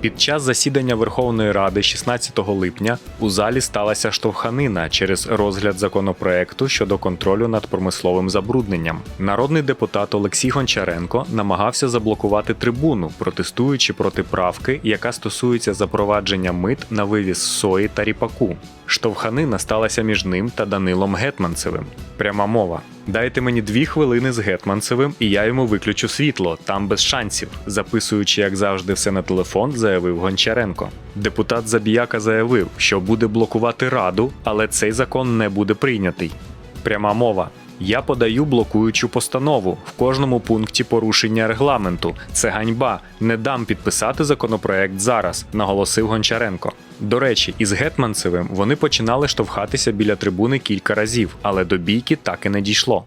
Під час засідання Верховної Ради 16 липня у залі сталася штовханина через розгляд законопроекту щодо контролю над промисловим забрудненням. Народний депутат Олексій Гончаренко намагався заблокувати трибуну, протестуючи проти правки, яка стосується запровадження мит на вивіз сої та ріпаку. Штовханина сталася між ним та Данилом Гетманцевим. Пряма мова. Дайте мені дві хвилини з Гетманцевим, і я йому виключу світло, там без шансів. Записуючи, як завжди, все на телефон, заявив Гончаренко. Депутат Забіяка заявив, що буде блокувати раду, але цей закон не буде прийнятий. Пряма мова. Я подаю блокуючу постанову в кожному пункті порушення регламенту. Це ганьба. Не дам підписати законопроект зараз, наголосив Гончаренко. До речі, із Гетманцевим вони починали штовхатися біля трибуни кілька разів, але до бійки так і не дійшло.